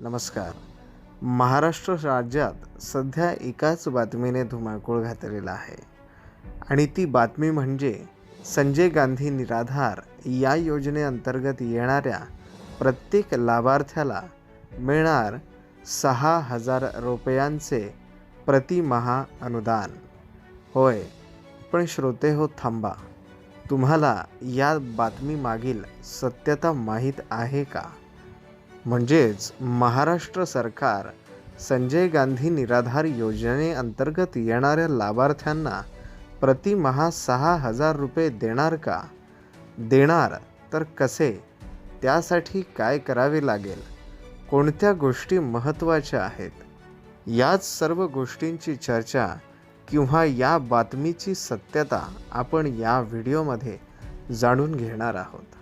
नमस्कार. महाराष्ट्र राज्यात सध्या एकाच बातमीने धुमाकूळ घातलेला आहे. आणि ती बातमी म्हणजे संजय गांधी निराधार या योजनेअंतर्गत येणाऱ्या प्रत्येक लाभार्थ्याला मिळणार सहा हजार रुपयांचे प्रतिमहा अनुदान. होय पण श्रोते हो थांबा. तुम्हाला या बातमीमागील सत्यता माहीत आहे का? म्हणजेच महाराष्ट्र सरकार संजय गांधी निराधार योजनेअंतर्गत येणाऱ्या लाभार्थ्यांना प्रतिमहा सहा हजार रुपये देणार का? देणार तर कसे? त्यासाठी काय करावे लागेल? कोणत्या गोष्टी महत्त्वाच्या आहेत? याच सर्व गोष्टींची चर्चा किंवा या बातमीची सत्यता आपण या व्हिडिओमध्ये जाणून घेणार आहोत.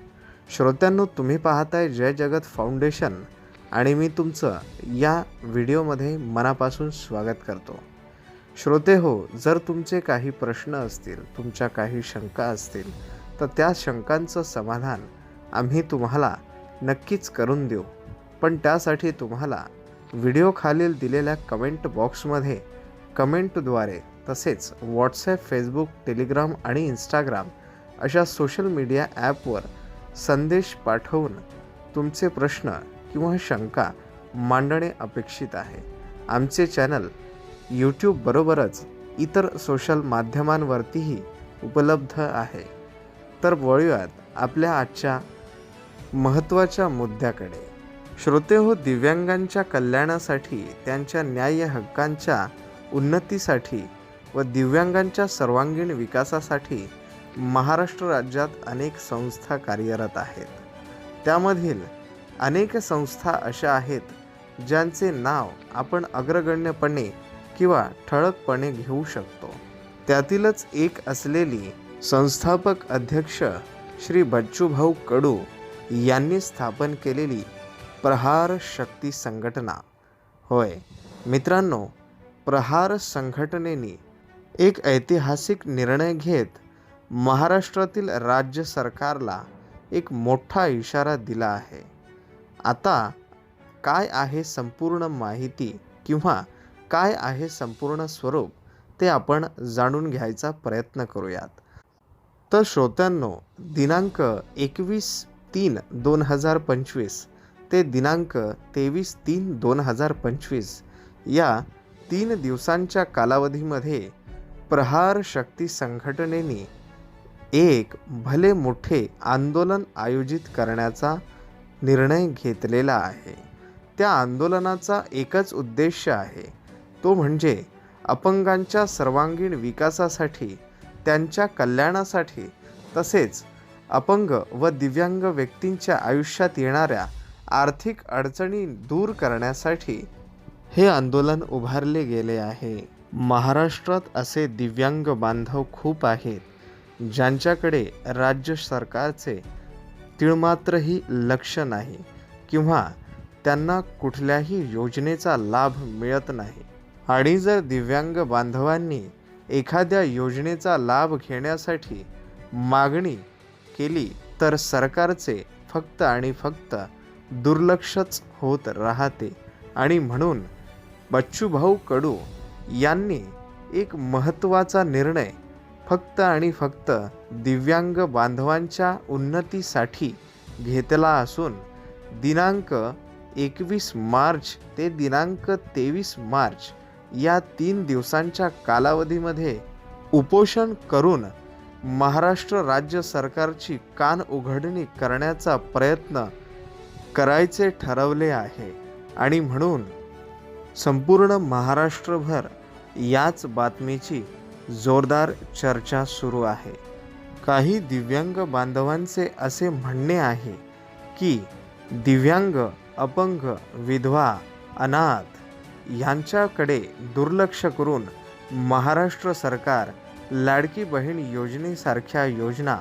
श्रोत्यांनो तुम्ही पाहताय जय जगत फाउंडेशन आणि मी तुमचं या व्हिडिओमध्ये मनापासून स्वागत करतो. श्रोते हो जर तुमचे काही प्रश्न असतील तुमच्या काही शंका असतील तर त्या शंकांचं समाधान आम्ही तुम्हाला नक्कीच करून देऊ. पण त्यासाठी तुम्हाला व्हिडिओ खालील दिलेल्या कमेंट बॉक्समध्ये कमेंटद्वारे तसेच व्हॉट्सॲप फेसबुक टेलिग्राम आणि इंस्टाग्राम अशा सोशल मीडिया ॲपवर संदेश पाठवून तुमचे प्रश्न किंवा शंका मांडणे अपेक्षित आहे. आमचे चॅनल यूट्यूबबरोबरच इतर सोशल माध्यमांवरतीही उपलब्ध आहे. तर वळूयात आपल्या आजच्या महत्त्वाच्या मुद्द्याकडे. श्रोते हो दिव्यांगांच्या कल्याणासाठी त्यांच्या न्याय्य हक्कांच्या उन्नतीसाठी व दिव्यांगांच्या सर्वांगीण विकासासाठी महाराष्ट्र राज्यात अनेक संस्था कार्यरत आहेत. त्यामधील अनेक संस्था अशा आहेत ज्यांचे नाव आपण अग्रगण्यपणे किंवा ठळकपणे घेऊ शकतो. त्यातीलच एक असलेली संस्थापक अध्यक्ष श्री बच्चूभाऊ कडू यांनी स्थापन केलेली प्रहार शक्ती संघटना. होय मित्रांनो प्रहार संघटनेने एक ऐतिहासिक निर्णय घेत महाराष्ट्रातील राज्य सरकारला एक मोठा इशारा दिला आहे. आता काय आहे संपूर्ण माहिती किंवा काय आहे संपूर्ण स्वरूप ते आपण जाणून घ्यायचा प्रयत्न करूयात. तर श्रोत्यांनो दिनांक एकवीस तीन दोन हजार पंचवीस ते दिनांक तेवीस तीन दोन हजार पंचवीस या तीन दिवसांच्या कालावधीमध्ये प्रहार शक्ती संघटनेने एक भले मोठे आंदोलन आयोजित करण्याचा निर्णय घेतलेला आहे. त्या आंदोलनाचा एकच उद्देश आहे. तो म्हणजे अपंगांच्या सर्वांगीण विकासासाठी त्यांच्या कल्याणासाठी तसेच अपंग व दिव्यांग व्यक्तींच्या आयुष्यात येणाऱ्या आर्थिक अडचणी दूर करण्यासाठी हे आंदोलन उभारले गेले आहे. महाराष्ट्रात असे दिव्यांग बांधव खूप आहेत. ज्यांच्याकडे राज्य सरकारचे तिळमात्रही लक्ष नाही किंवा त्यांना कुठल्याही योजनेचा लाभ मिळत नाही. आणि जर दिव्यांग बांधवांनी एखाद्या योजनेचा लाभ घेण्यासाठी मागणी केली तर सरकारचे फक्त आणि फक्त दुर्लक्षच होत राहते. आणि म्हणून बच्चूभाऊ कडू यांनी एक महत्त्वाचा निर्णय फक्त आणि फक्त दिव्यांग बांधवांच्या उन्नतीसाठी घेतला असून दिनांक एकवीस मार्च ते दिनांक तेवीस मार्च या तीन दिवसांच्या कालावधीमध्ये उपोषण करून महाराष्ट्र राज्य सरकारची कान उघडणी करण्याचा प्रयत्न करायचे ठरवले आहे. आणि म्हणून संपूर्ण महाराष्ट्रभर याच बातमीची जोरदार चर्चा सुरू आहे. काही दिव्यांग बांधवांचे असे म्हणणे आहे की दिव्यांग अपंग विधवा अनाथ यांच्याकडे दुर्लक्ष करून महाराष्ट्र सरकार लाडकी बहीण योजनेसारख्या योजना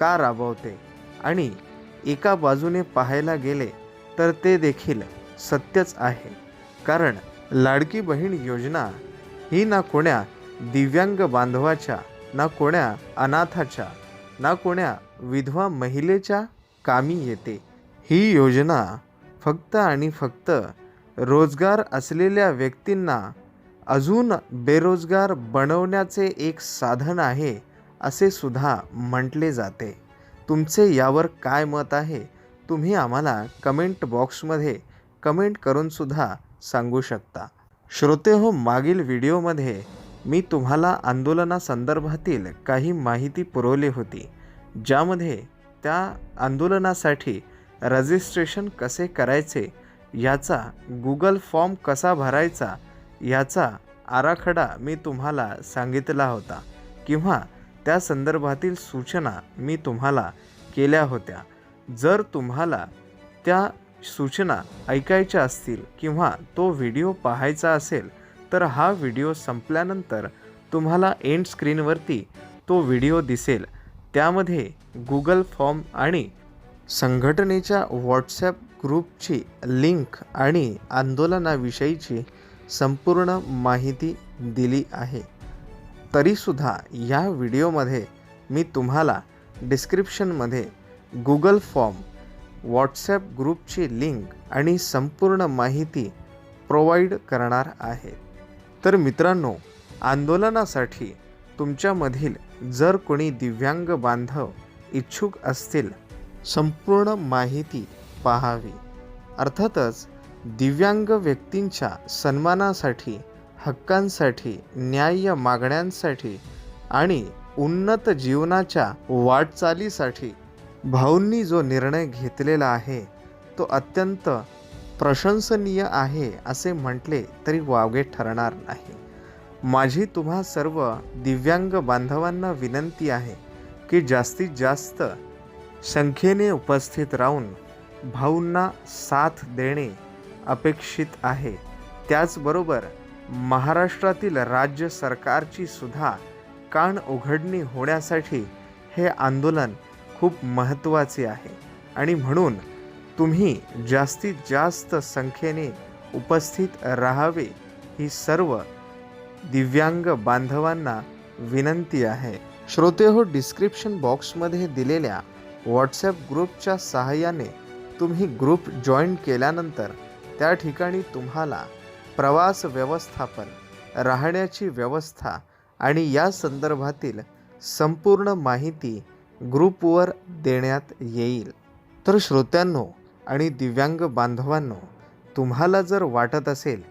का राबवते आणि एका बाजूने पाहायला गेले तर ते देखील सत्यच आहे. कारण लाडकी बहीण योजना ही ना कोण्या दिव्यांग बांधवाच्या ना कोण्या अनाथाच्या ना कोण्या विधवा महिलेच्या कामी येते. ही योजना फक्त आणि फक्त रोजगार असलेल्या व्यक्तींना अजून बेरोजगार बनवण्याचे एक साधन आहे असे सुद्धा म्हटले जाते. तुमचे यावर काय मत आहे तुम्ही आम्हाला कमेंट बॉक्समध्ये कमेंट करूनसुद्धा सांगू शकता. श्रोते हो मागील व्हिडिओमध्ये मी तुम्हाला आंदोलनासंदर्भातील काही माहिती पुरवली होती ज्यामध्ये त्या आंदोलनासाठी रजिस्ट्रेशन कसे करायचे याचा गुगल फॉर्म कसा भरायचा याचा आराखडा मी तुम्हाला सांगितला होता किंवा त्या संदर्भातील सूचना मी तुम्हाला केल्या होत्या. जर तुम्हाला त्या सूचना ऐकायच्या असतील किंवा तो व्हिडिओ पाहायचा असेल तर हा व्हिडिओ संपल्यानंतर तुम्हाला एंड स्क्रीनवरती तो व्हिडिओ दिसेल. त्यामध्ये गुगल फॉर्म आणि संघटनेच्या व्हॉट्सॲप ग्रुपची लिंक आणि आंदोलनाविषयीची संपूर्ण माहिती दिली आहे. तरीसुद्धा या व्हिडिओमध्ये मी तुम्हाला डिस्क्रिप्शनमध्ये गुगल फॉर्म व्हॉट्सॲप ग्रुपची लिंक आणि संपूर्ण माहिती प्रोव्हाइड करणार आहे. तर मित्रांनो आंदोलनासाठी तुमच्यामधील जर कोणी दिव्यांग बांधव इच्छुक असतील संपूर्ण माहिती पाहावी. अर्थातच दिव्यांग व्यक्तींच्या सन्मानासाठी हक्कांसाठी न्याय्य मागण्यांसाठी आणि उन्नत जीवनाच्या वाटचालीसाठी भाऊंनी जो निर्णय घेतलेला आहे तो अत्यंत प्रशंसनीय आहे असे म्हटले तरी वावगे ठरणार नाही. माझी तुम्हा सर्व दिव्यांग बांधवांना विनंती आहे की जास्तीत जास्त संख्येने उपस्थित राहून भाऊंना साथ देणे अपेक्षित आहे. त्याचबरोबर महाराष्ट्रातील राज्य सरकारची सुद्धा कान उघडणी होण्यासाठी हे आंदोलन खूप महत्त्वाचे आहे आणि म्हणून तुम्ही जास्तीत जास्त संख्येने उपस्थित राहावे ही सर्व दिव्यांग बांधवांना विनंती आहे. श्रोते हो डिस्क्रिप्शन बॉक्समध्ये दिलेल्या व्हॉट्सॲप ग्रुपच्या सहाय्याने तुम्ही ग्रुप जॉईन केल्यानंतर त्या ठिकाणी तुम्हाला प्रवास व्यवस्थापन राहण्याची व्यवस्था आणि या संदर्भातील संपूर्ण माहिती ग्रुपवर देण्यात येईल. तर श्रोत्यांनो आणि दिव्यांग बांधवांनो तुम्हाला जर वाटत असेल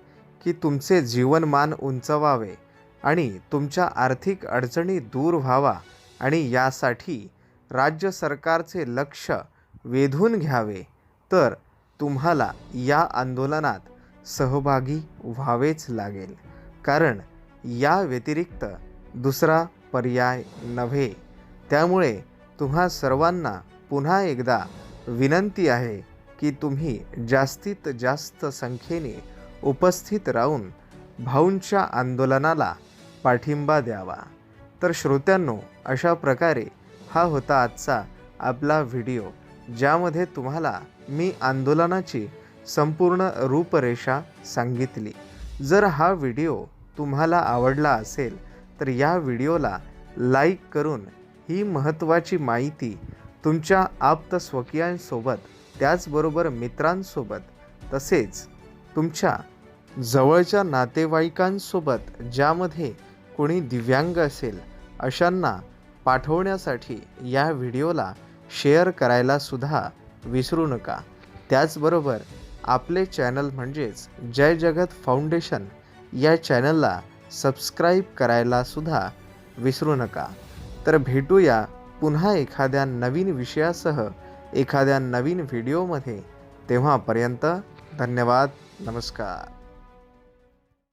की तुमचे जीवनमान उंचवावे आणि तुमच्या आर्थिक अडचणी दूर व्हावा आणि यासाठी राज्य सरकारचे लक्ष वेधून घ्यावे तर तुम्हाला या आंदोलनात सहभागी व्हावेच लागेल. कारण या व्यतिरिक्त दुसरा पर्याय नव्हे. त्यामुळे तुम्हा सर्वांना पुन्हा एकदा विनंती आहे की तुम्ही जास्तीत जास्त संख्येने उपस्थित राहून भाऊंच्या आंदोलनाला पाठिंबा द्यावा. तर श्रोत्यांनो अशा प्रकारे हा होता आजचा आपला व्हिडिओ ज्यामध्ये तुम्हाला मी आंदोलनाची संपूर्ण रूपरेषा सांगितली. जर हा व्हिडिओ तुम्हाला आवडला असेल तर या व्हिडिओला लाईक करून ही महत्त्वाची माहिती तुमच्या आप्त स्वकीयांसोबत त्याचबरोबर मित्रांसोबत तसेच तुमच्या जवळच्या नातेवाईकांसोबत ज्यामध्ये कोणी दिव्यांग असेल अशांना पाठवण्यासाठी या व्हिडिओला शेअर करायला सुद्धा विसरू नका. त्याचबरोबर आपले चॅनल म्हणजेच जय जगत फाउंडेशन या चॅनलला सबस्क्राईब करायला सुद्धा विसरू नका. तर भेटूया पुन्हा एखाद्या नवीन विषयासह एखाद्या नवीन व्हिडिओमध्ये. तेव्हापर्यंत धन्यवाद नमस्कार.